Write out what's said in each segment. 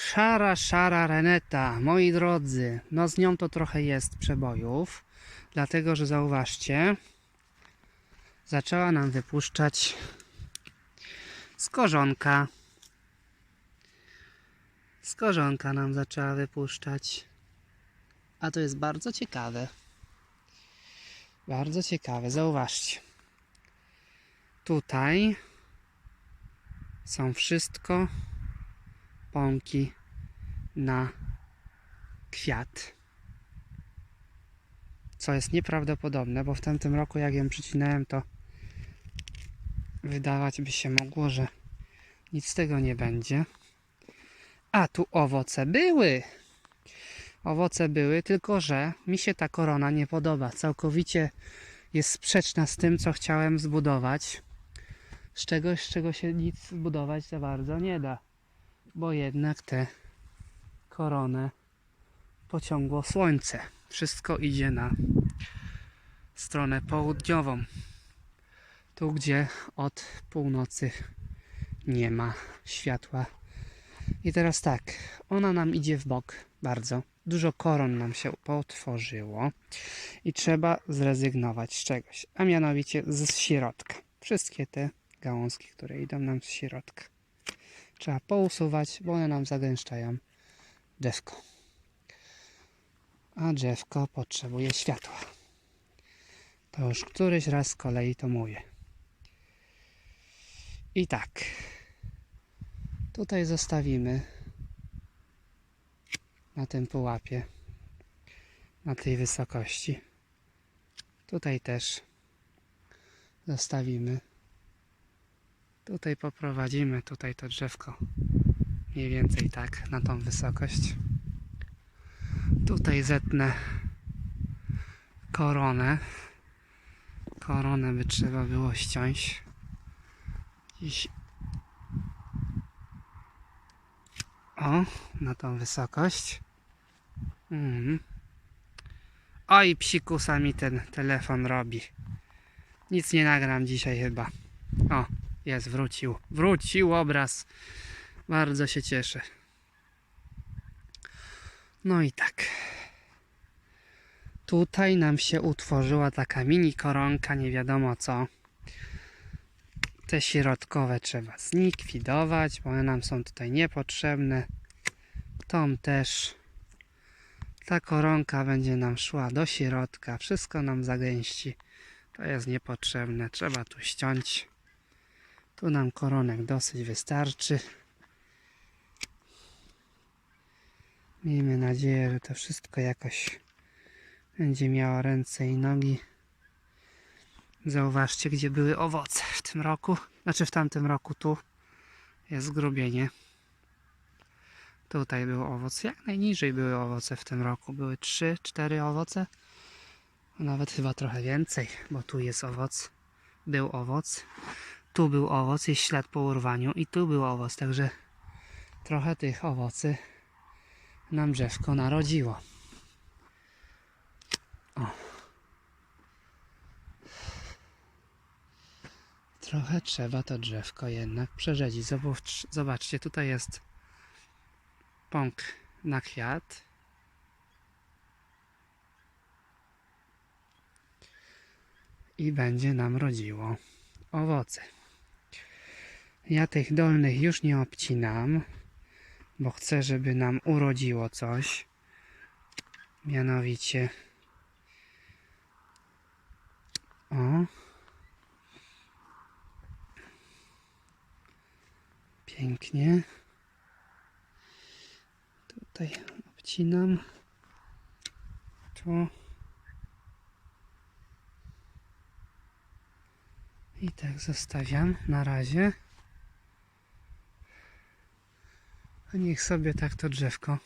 Szara, szara Reneta, moi drodzy, no z nią to trochę jest przebojów, dlatego że zauważcie, zaczęła nam wypuszczać skorzonka. Skorzonka nam zaczęła wypuszczać. A to jest bardzo ciekawe. Bardzo ciekawe, zauważcie. Tutaj są wszystko pąki na kwiat. Co jest nieprawdopodobne, bo w tamtym roku jak ją przycinałem, to wydawać by się mogło, że nic z tego nie będzie. A tu owoce były. Owoce były, tylko że mi się ta korona nie podoba. Całkowicie jest sprzeczna z tym, co chciałem zbudować. Z czegoś, z czego się nic zbudować za bardzo nie da. Bo jednak tę koronę pociągło słońce. Wszystko idzie na stronę południową. Tu, gdzie od północy nie ma światła. I teraz tak, ona nam idzie w bok bardzo. Dużo koron nam się potworzyło i trzeba zrezygnować z czegoś, a mianowicie z środka. Wszystkie te gałązki, które idą nam z środka. Trzeba pousuwać, bo one nam zagęszczają drzewko. A drzewko potrzebuje światła. To już któryś raz z kolei to mówię. I tak. Tutaj zostawimy na tym pułapie, na tej wysokości. Tutaj też zostawimy. Tutaj poprowadzimy tutaj to drzewko mniej więcej tak na tą wysokość. Tutaj zetnę koronę. Koronę by trzeba było ściąć. Gdzieś O, na tą wysokość. Mhm. Oj, psikusa mi ten telefon robi. Nic nie nagram dzisiaj chyba. O, jest, wrócił. Wrócił obraz. Bardzo się cieszę. No i tak. Tutaj nam się utworzyła taka mini koronka, nie wiadomo co. Te środkowe trzeba zlikwidować, bo one nam są tutaj niepotrzebne. Tą też. Ta koronka będzie nam szła do środka. Wszystko nam zagęści. To jest niepotrzebne. Trzeba tu ściąć. Tu nam koronek dosyć wystarczy. Miejmy nadzieję, że to wszystko jakoś będzie miało ręce i nogi. Zauważcie, gdzie były owoce w tym roku. Znaczy w tamtym roku tu jest zgrubienie. Tutaj był owoc. Jak najniżej były owoce w tym roku. Były 3-4 owoce. Nawet chyba trochę więcej, bo tu jest owoc. Był owoc. Tu był owoc, jest ślad po urwaniu i tu był owoc. Także trochę tych owocy nam drzewko narodziło. Trochę trzeba to drzewko jednak przerzedzić. Zobacz, zobaczcie, tutaj jest pąk na kwiat. I będzie nam rodziło owoce. Ja tych dolnych już nie obcinam, bo chcę, żeby nam urodziło coś. Mianowicie o Pięknie. Tutaj obcinam. Tu. I tak zostawiam na razie. A niech sobie tak to drzewko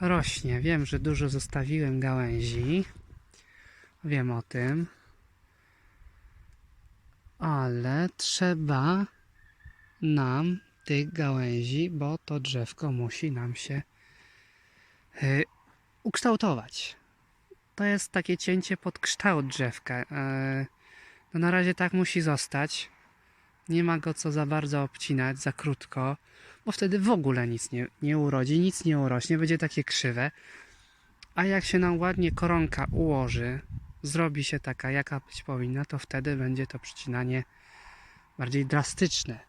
rośnie. Wiem, że dużo zostawiłem gałęzi. Wiem o tym. Ale trzeba nam tych gałęzi, bo to drzewko musi nam się y, ukształtować. To jest takie cięcie pod kształt drzewka. E, no na razie tak musi zostać. Nie ma go co za bardzo obcinać, za krótko, bo wtedy w ogóle nic nie, nie urodzi, nic nie urośnie, będzie takie krzywe. A jak się nam ładnie koronka ułoży, zrobi się taka, jaka być powinna, to wtedy będzie to przycinanie bardziej drastyczne.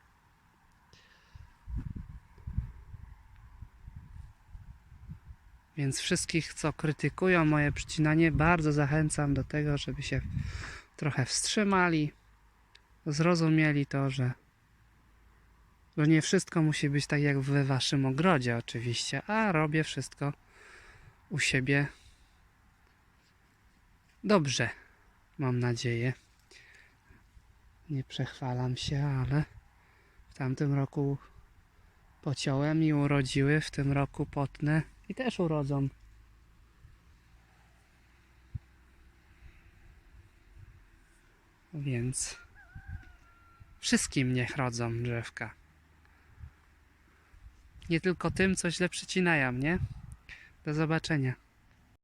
Więc wszystkich, co krytykują moje przycinanie, bardzo zachęcam do tego, żeby się trochę wstrzymali, zrozumieli to, że, że nie wszystko musi być tak jak we waszym ogrodzie, oczywiście, a robię wszystko u siebie dobrze, mam nadzieję. Nie przechwalam się, ale w tamtym roku pociąłem i urodziły, w tym roku potnę i też urodzą. Więc wszystkim niech rodzą drzewka. Nie tylko tym, co źle przycinają, nie? Do zobaczenia.